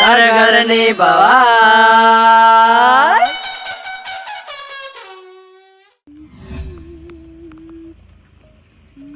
ઘર ઘરની ભવાઈ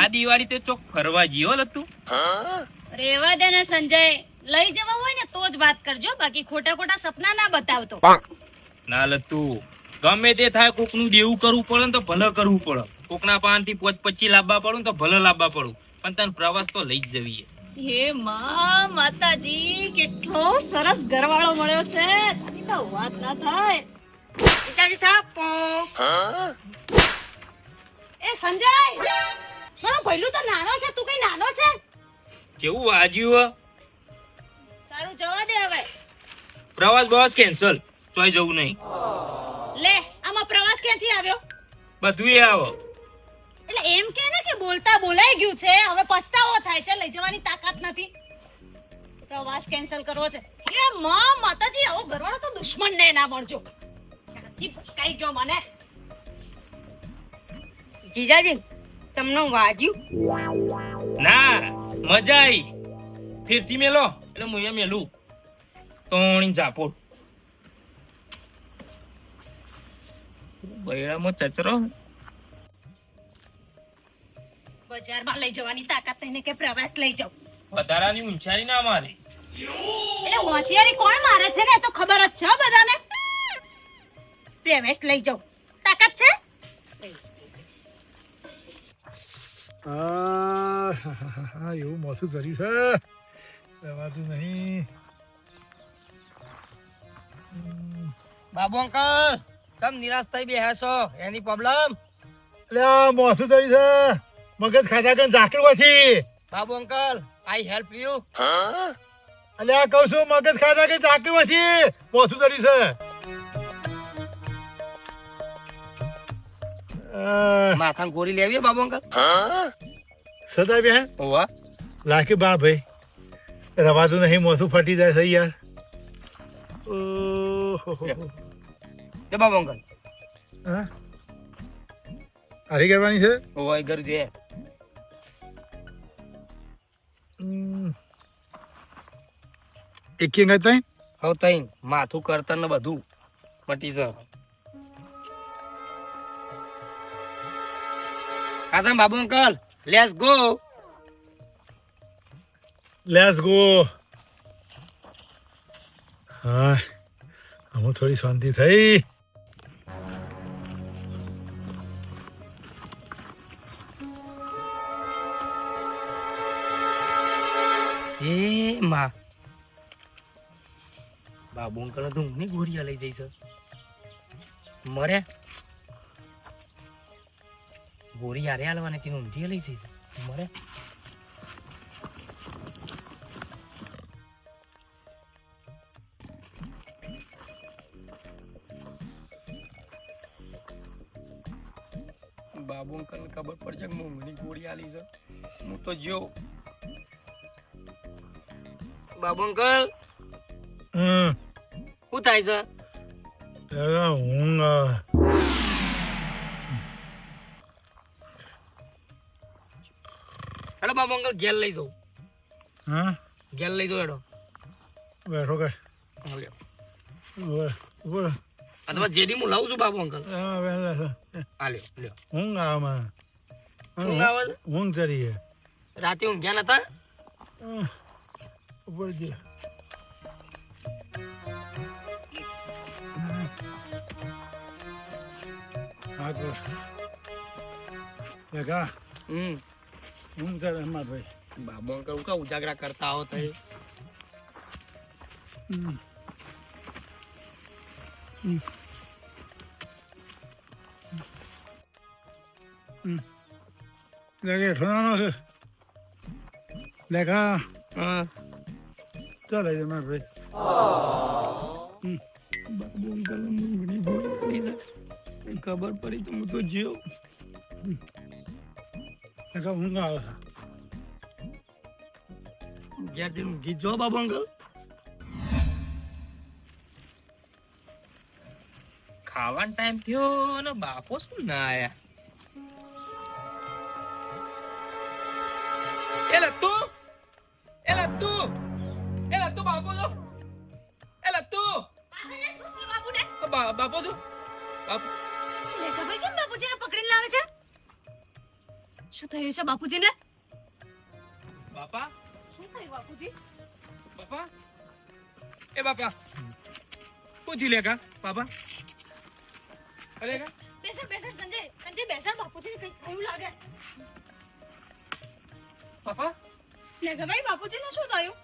આ દિવાળી તો ચોક ફરવા જીઓ લતું રેવા દે ને સંજય લઈ જવા હોય ને તો જ વાત કરજો બાકી ખોટા ખોટા સપના ના બતાવતો ના લતું ગમે તે થાય કોકનું દેવું કરવું પડે ને તો ભલે કરવું પડે. કોકના પાનથી પોચ પચી લાવવા પડે ને તો ભલે લાવવા પડું. પણ તને પ્રવાસ તો લઈ જ જવીએ. હે માં માતાજી કેટલો સરસ ઘરવાળો મળ્યો છે. તારી તો વાત ના થાય. પિતાજી થાપો. એ સંજય મારો ભૈલું તો નાનો છે તું કઈ નાનો છે? કેવું વાજ્યું સારું જવા દે હવે. પ્રવાસ બવાસ કેન્સલ તોય જવું નહીં. લે આમાં પ્રવાસ ક્યાંથી આવ્યો? બધું આવો. એટલે એમ કે ને કે બોલતા બોલાઈ ગયું છે. હવે પસ્તાવો થાય છે. લઈ જવાની તાકાત નથી. પ્રવાસ કેન્સલ કરવો છે. એ માં માતાજી આવો ઘરવાળો તો દુશ્મન ને ના મળજો ક્યાંથી ભટકાઈ ગયો મને? જીજાજી તમને વાગ્યું? ના મજા આવી ફેરથી મેલો. એટલે હું અહીંયા મેલું. તોણી જાપોટ બૈરામાં ચચરો. બજારમાં લઈ જવાની તાકાત થઈને કે પ્રવાસ લઈ જાઉં. વધારાની ઊંચાઈ ના મારી. એટલે હોશિયારી કોણ મારે છે ને તો ખબર જ છે બધાને. પ્રવેશ લઈ જાઉં. તાકાત છે? એવું મોસું કર્યું છે. રહેવાતું નહીં. બાબુ અંકલ તમ નિરાશ થઈ બેહ્યા છો? એની પ્રોબ્લેમ એટલે આ મોસું કર્યું છે. મગજ ખાધા કન ઝાકડવાથી Babu uncle I help you આ કહું છું મગજ ખાધા કન ઝાકડવાથી મોસું કર્યું છે. આ, માથામાં ગોળી લેવી બાબુ અંકલ? સદા બેન ઓવા લાખી બા ભાઈ. રવાતું નહીં મોસું ફાટી જાય છે યાર. ઓહો કે બાબુ અંકલ હા? હારી કરવાની છે? ઓવા ઘર જે હમ. એક કે ગઈ તઈ? હવે તઈ માથું કરતા ને બધું. પટી છે. કાતા Babu uncle let's go let's go હા અમુ થોડી શાંતિ થઈ. માં. બાબુ અંકલ તો ઊંઘની ગોરિયા લઈ જઈશ મરે? ગોરી યારે હાલવાની હતી ઊંધી લઈ જઈશ મરે? બાબુ અંકલ ખબર પડશે કે ઊંઘની ગોળી આલી છે. હું તો જ્યો. બાબુ અંકલ હમ. શું થાય છે? ઊંઘ. હેડો બાબુ અંકલ ઘેર લઈ જાઉં. હા ઘેર લઈ જાઉં હેડો. બેઠો કે. આ તમારે જેડી હું લાવું છું બાબુ અંકલ હા, લ્યો લ્યો. ઊંઘ આવે ઊંઘ આવે? ઊંઘ ચડી રાતે ઊંઘ્યા નતા? હા. ઉપર જે હા તો લગા હમ ઊંઘ ચડે અમાર ભાઈ બાબુ અંકલ હું કા ઉજાગરા કરતા હો તઈ હમ. ચાલે છે મારા ભાઈ. બાબુ અંકલ ખબર પડી તો હું તો જીવ. લેખા ઊંઘ આવે ઘેર જઈને ઊંઘી જો બાબુ અંકલ. ખાવાનો ટાઈમ થયો અને બાપો શું ના આયા. એ લત્તુ બાપુ. લેખાભાઈ કેમ બાપુજીને પકડીને લાવે છે? શું થયું છે બાપુજીને? બાપા. શું થયું બાપુજી? બાપા. એ બાપા. પૂછી લે કા બાપા. અરે કા. બેસર બેસર સંજય. સંજય બેસર બાપુજીને કંઈક થયું લાગે. બાપા. લેખાભાઈ બાપુજીને શું થયું?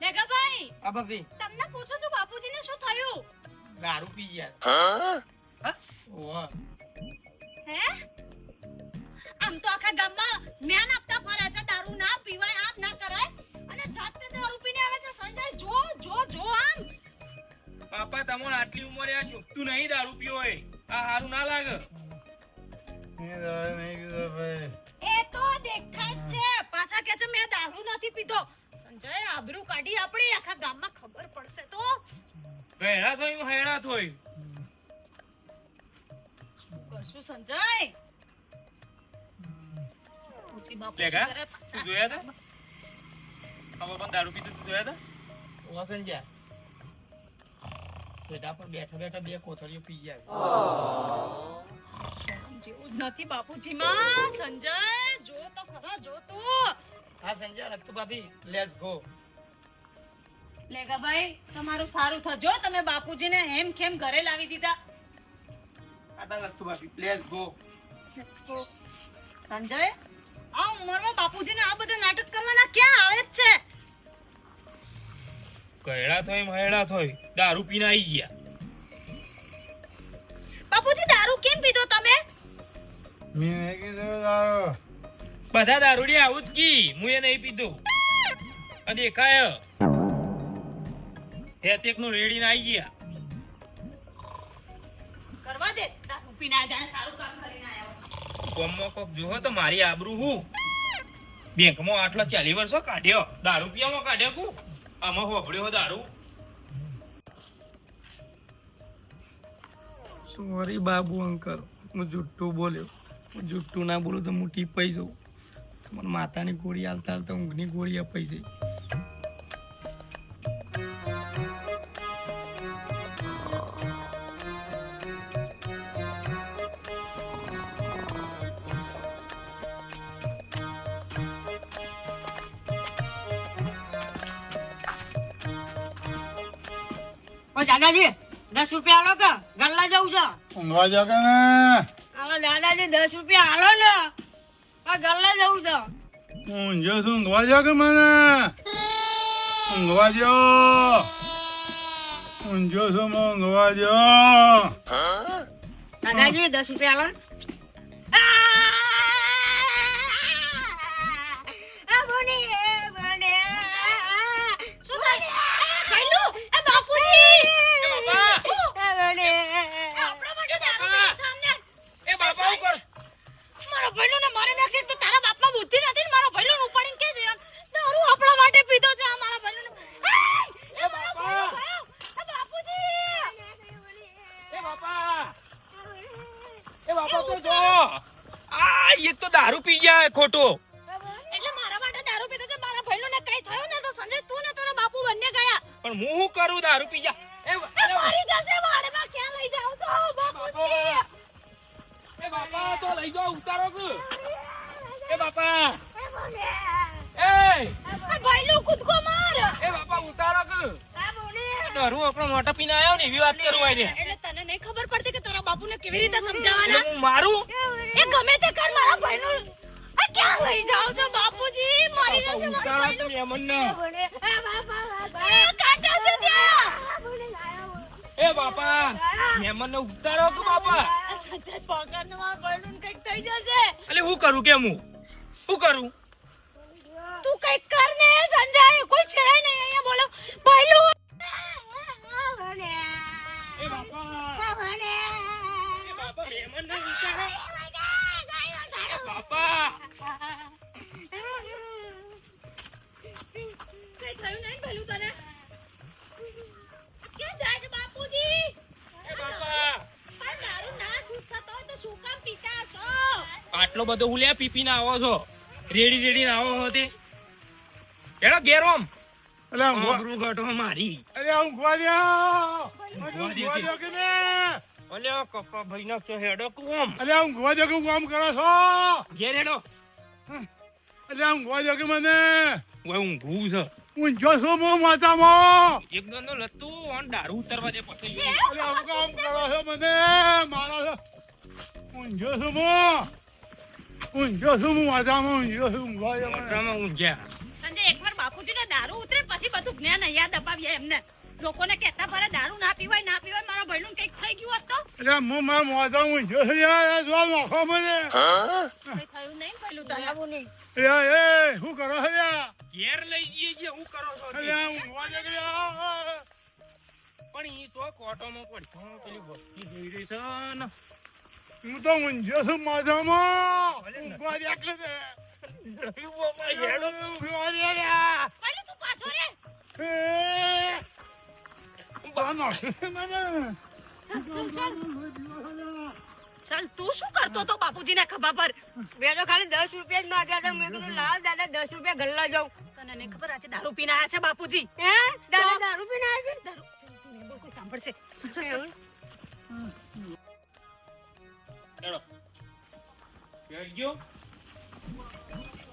લેખાભાઈ આ તમને પૂછું છું બાપુજીને શું થયું? દારૂ પી ગયા. હા? ઓહો. હે આમ તો આખા ગામમાં જ્ઞાન બાપુજી તું જોયા તા? હવે પણ દારૂ પીધું તું જોયા તા? વસન જા બેટા પણ બેઠા બેઠા બે કોથળીઓ પી જાય જેવું જ નથી બાપુજીમાં. સંજય જો તો ખરો જો તો. હા સંજય રખતું ભાભી લેટ્સ ગો લેગાભાઈ તમારું સારું થજો તમે બાપુજીને હેમ ખેમ ઘરે લાવી દીધા. આદા તા ભાભી લેટ્સ ગો સંજય આ ઉંમરમાં બાપુજીને આ બધા નાટક કરવાના ક્યાં આવે જ છે? કહેડા થોય મહેડા થોય દારૂ પીને આવી ગયા. બાપુજી દારૂ કેમ પીધો તમે? મેં નહીં કીધું દારૂ. બધા દારૂડી આવું જ કી હું એ નહીં પીધું. અને દેખાય. હેતેકનું રેડીને આવી ગયા. કરવા દે દારૂ પીને આ જાણે સારું કામ મારી આબરૂ હું. બેંકમાં આટલા ચાલી વર્ષો કાઢ્યો. દારૂ પીવામાં કાઢ્યો કુ આમાં દારૂ. સોરી બાબુ અંકલ, હું જુઠ્ઠું બોલ્યો. હું જુઠ્ઠું ના બોલું તો હું ટીપાઈ જાઉં. મને માતાની ગોળી હાલતા હાલતા ઊંઘની ગોળી અપાઈ જાય ઓ દાદાજી દસ રૂપિયા આલો કે ગલ્લા જવું છે. ઊંઘવા જાવ કે હવે દાદાજી દસ રૂપિયા આલો ને. આ ગલ્લા જવું છે. ઊંઘ્યો છું ઊંઘવા જાવ કે મને? ઊંઘવા જો ઊંઘ્યો છું ઊંઘવા જો દાદાજી દસ રૂપિયા આલો તો ઉતારો કે? એ બાપા. એ આ કૂદકો માર. એ બાપા ઉતારો કે? આ આપણો મોટા પીને આવ્યો ને એવી વાત કરું આજે. એટલે તને નહીં ખબર પડતી કે તારા બાપુને કેવી રીતે સમજાવવાના? હું મારું? એ ગમે તે કર મારા ભાઈનું. આ ક્યાં લઈ જાવ છો બાપુજી? મારી જશે મારા ઉતારો ભાઈનું. તું એમને એ બાપા, બાપા. એ કાંટા છે ત્યાં. એ બાપા એમને ઉતારો કે બાપા? સંજય પકડને મારા બળનું કંઈક થઈ જશે. અલે હું કરું કેમ હું? શું કરું? તું કંઈક કર ને સંજય. કોઈ છે નહીં અહીંયા બોલો. ભાઈલું. એ બાપા. એ બાપા ઉતારો. બાપા. કઈ થયું નહીં ભઈલું તને ક્યાં જાય છે બાપુજી એ બાપા પણ દારૂ ના સૂટ થતો હોય તો શું કામ પીતા છો આટલો બધો હું લે પીપીને આવો છો. રેડી રેડી આવો તે. એનો ઘેર ઓમ અલે આબરૂ મારી. અરે હું ઊંઘવા દ્યો. ઊંઘવા કે? ને? અલ્યા કપ્પા ભાઈ નો તો હેડો કોમ અલે હું ઊંઘવા દ્યો કે હું કામ કરો છો? ઘેર હેડો. અલે હું ઊંઘવા દ્યો કે મને? હું ઊંઘવું છે. ઊંઝો છું હું માતામાં એક દંડો લતું અને દારૂ ઉતરવા દે પછી અલે આમ કામ કરો છો મને. મારા ઊંઝો છું હું ઊંઝો છું હું માતામાં ઊંઝો છું ઊંઘવા. મોટામાં ઊંઘ્યા સંજય એકવાર બાપુજીને દારૂ ઉતરે પછી બધું જ્ઞાન યાદ અપાવીએ એમને. લોકોને કહેતા ભરે દારૂ ના પીવાય ના પીવાય મારા ભાઈનું કંઈક થઈ ગયું હોત તો? અલે હું મારા મોઢા હું છું યાર જો નોખો મને. થયું નહીં પેલું તને નહીં. અલે એ શું કરો હે ઘેર લઈ જઈએ જે હું કરો છો? તે? હું કે પણ ઈ તો કોટોમાં પડતો પેલી વસ્તી જોઈ રહી છે ને. હું તો ઊંઝો છું મોઢામાં. ઊંઘવા કે ને. રહ્યું હેડો. ઊંઘવા યાર. પેલું તું પાછો રે. એ, ચાલ ચાલ ચાલ. ચાલ તું શું કરતો તો બાપુજીના ખભા પર? મેં તો ખાલી દસ રૂપિયા જ માંગ્યા હતા. મેં કીધું લાવ દાદા દસ રૂપિયા ગલ્લા જાઉં તને ખબર આજે દારૂ પીને આયા છે બાપુજી? હે? દાદા દારૂ પીને આયા છે? દારૂ? કોઈ સાંભળશે. ચાલ.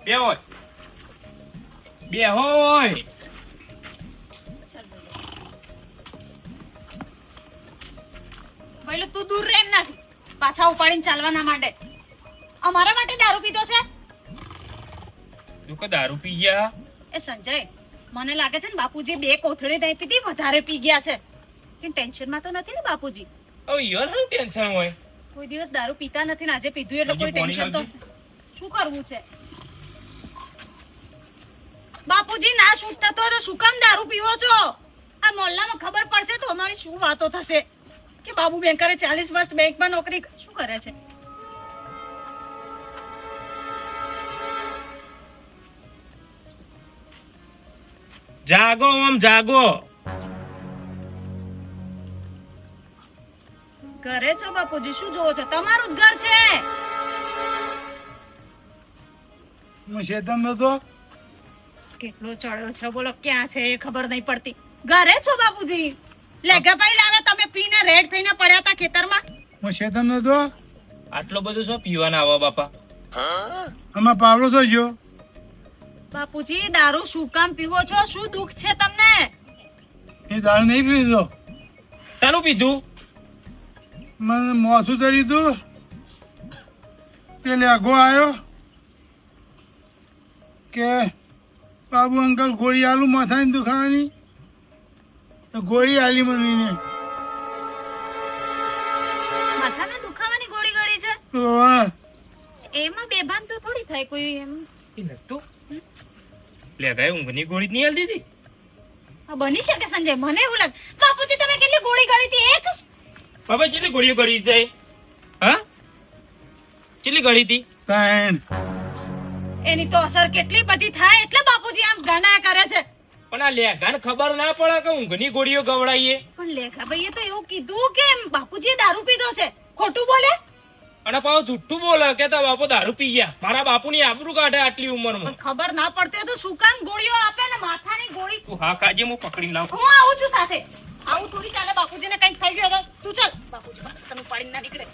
બે હોય. બે હોય. પહેલું તું દૂર રહે નથી. પાછા ઉપાડીને ચાલવાના માટે. અમારા માટે દારૂ પીધો છે? તું કે દારૂ પી ગયા? એ સંજય મને લાગે છે ને બાપુજી બે કોથળી દહીં પીધી વધારે પી ગયા છે. કે ટેન્શનમાં તો નથી ને બાપુજી? ઓ યાર શું ટેન્શન હોય? કોઈ દિવસ દારૂ પીતા નથી ને આજે પીધું એટલે કોઈ ટેન્શન તો શું કરવું છે? બાપુજી ના છૂટતા તો તો શું કામ દારૂ પીવો છો? આ મોલ્લામાં ખબર પડશે તો અમારી શું વાતો થશે. કે બાબુ બેંકરે ચાલીસ વર્ષ બેંકમાં નોકરી શું કરે છે? જાગો ઓમ જાગો. ઘરે છો બાપુજી શું જોવો છો? તમારું જ ઘર છે. હું શેતમ નતો કેટલો ચડ્યો છે બોલો ક્યાં છે એ ખબર નહીં પડતી. ઘરે છો બાપુજી? લેગાભાઈ લાવે તમે પીને રેડ થઈને પડ્યા હતા ખેતરમાં? હું શેતમ નતો આટલો બધો શું પીવાના આવા બાપા? આમાં પાવડો તો ગયો બાપુજી દારૂ શું કામ પીવો છો? શું દુઃખ છે તમને? એ દારૂ નહીં પીધો. તારું પીધું? મને મોસું તરી તું તે લેગો આવ્યો કે બાબુ અંકલ ગોળી આલુ માથાની દુખાવાની. ગોળી આલી મને એને. માથાને દુખાવાની ગોળી ગળી છે? તો એમાં બેભાન તો થોડી થાય કોઈ એમ. એ નતું લે ગાય ઊંઘની ગોળી જ નહીં આલી દીધી? આ બની શકે સંજય મને એવું લાગે. બાપુજી તમે કેટલી ગોળી ગળી હતી એક? બાબા કેટલી ગોળીઓ ગળી હતી? હા? કેટલી ગળી હતી? ત્રણ. એની તો અસર કેટલી બધી થાય એટલે બાપુજી આમ ગાના કરે છે. પણ આ લેઘાને ખબર ના પડે કે ઊંઘની ગોળીઓ ગવડાઈએ. પણ લેખા ભાઈએ તો એવું કીધું કે બાપુજી દારૂ પીધો છે. ખોટું બોલે? અને પાછો જુઠ્ઠું બોલે કે તો બાપુ દારૂ પી ગયા. મારા બાપુની આબરૂ કાઢે આટલી ઉંમરમાં. ખબર ના પડતી તો શું કામ ગોળીઓ આપે ને માથાની ગોળી? તું હા કાજે હું પકડી લાવ હું આવું છું સાથે. આવું થોડી ચાલે બાપુજીને કંઈક થઈ ગયો તો. તું ચાલ. બાપુજી પાછા તને ઉપાડીને ના નીકળે.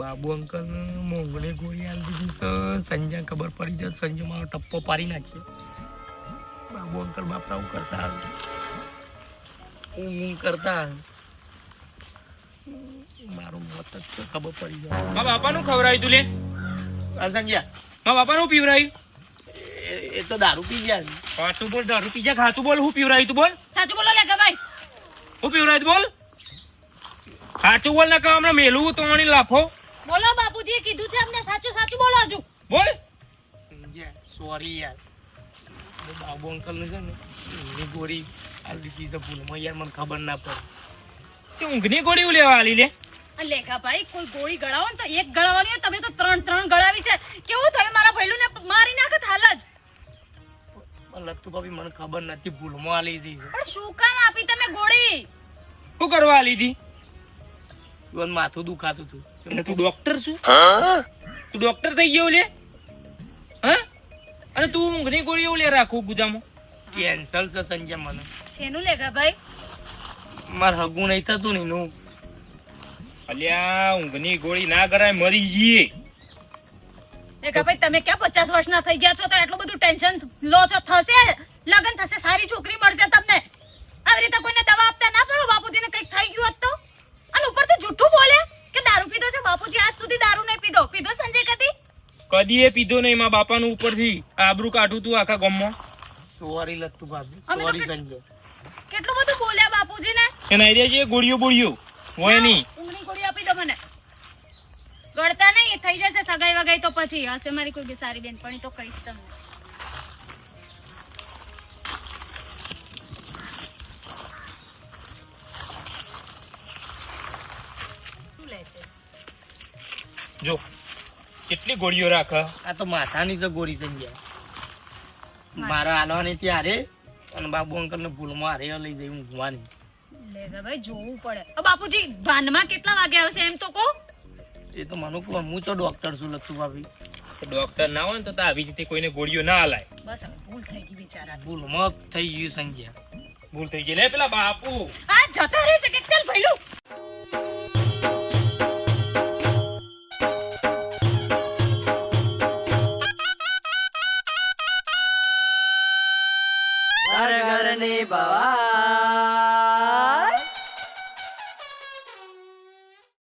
બાબુ અંકલ મોંઘણી ગોળી આલી દીધી સંજય ખબર પડી જાય સંજય મારો ટપ્પો પાડી નાખીએ બાબુ બાપરા હું કરતા હાલ હું ઊંઘ કરતા હાલ મારું મોત જ ખબર પડી જાય. મારા બાપાનું ખવડાવ્યું તું લે. સંજ્યા મારા બાપાનું પીવરાયું એ- એ તો દારૂ પી ગયા છે. બોલ દારૂ પી ગયા? ખાતું બોલ હું પીવરાયું તું બોલ? સાચું બોલો લે ભાઈ. હું પીવરાયું તું બોલ? સાચું બોલ ના કહો હમણાં મેલું તો લાફો. બોલો બાપુજીએ કીધું છે અમને સાચું સાચું બોલો હજુ. બોલ. સોરી યાર. બાબુ અંકલ ને છે ને ઊંઘની ગોળી આલી દીધી ભૂલમાં યાર મને ખબર ના પડે. તે ઊંઘની ગોળી લેવા આલી લે? આ લેખા ભાઈ કોઈ ગોળી ગળાવો ને તો એક ગળાવાની હોય તમે તો ત્રણ ત્રણ ગળાવી છે. કેવું થયું મારા ભૈલું ને મારી નાખત હાલ જ. લગતું ભાભી મને ખબર નથી ભૂલમાં આલી દીધી પણ શું કામ આપી તમે ગોળી? શું કરવા આલી હતી તું માથું દુખાતું હતું. તું ડોક્ટર છું? તું ડોક્ટર થઈ ગયો લે? હા? અને તું ઊંઘની ગોળી એવું લે રાખું ગુજામાં. કેન્સલ છે સંજય મને. શેનું લેગા ભાઈ? મારે હગું નહીં થતું ને નું અલ્યા ઊંઘની ગોળી ના કરાય મરી જઈએ. લેગા ભાઈ તમે ક્યાં પચાસ વર્ષના થઈ ગયા છો? તો એટલું બધું ટેન્શન લો છો થશે? લગન થશે સારી છોકરી મળશે તમને. આવી રીતે કોઈને દવા આપતા ના પડો બાપુજીને કંઈક થઈ ગયું હોત તો. અને તો જૂઠું બોલ્યા કે દારૂ પીધો છે બાપુજી આજ સુધી દારૂ નહીં પીધો. પીધો સંજય કદી? કદી એ પીધો નહીં મારા બાપાનું ઉપરથી આબરૂ કાઢું તું આખા ગામમાં. સોરી લખતું ભાભી સોરી સંજય. કેટલું બધું બોલ્યા બાપુજીને? એના આઈડિયા છે ગોળીઓ બોળીઓ. હોય નહીં. ઉંગળી ગોળી આપી દો મને. ગળતા નહીં એ થઈ જશે સગાઈ વગાઈ તો પછી. હશે મારી કોઈ બી સારી બેનપણી તો કહીશ તમને. જો. કેટલી ગોળીઓ રાખ? આ તો માથાની જ ગોળી છે મારા હાલવાની ત્યારે અને બાબુ અંકલ ને ભૂલમાં હારે લઈ જઈ હું લે ભાઈ જોવું પડે. અ બાપુજી ભાનમાં કેટલા વાગે આવશે એમ તો કહો? એ તો મને કહું હું તો ડોક્ટર છું લખતું ભાભી. ડોક્ટર ના હોય ને તો તો આવી રીતે કોઈને ગોળીઓ ના હલાય. બસ ભૂલ થઈ ગઈ બિચારા. ભૂલમાં થઈ ગયું સંજ્ઞા ભૂલ થઈ ગઈ. લે પેલા બાપુ. આ જતા રહેશે કે? ચાલ ભઈલું.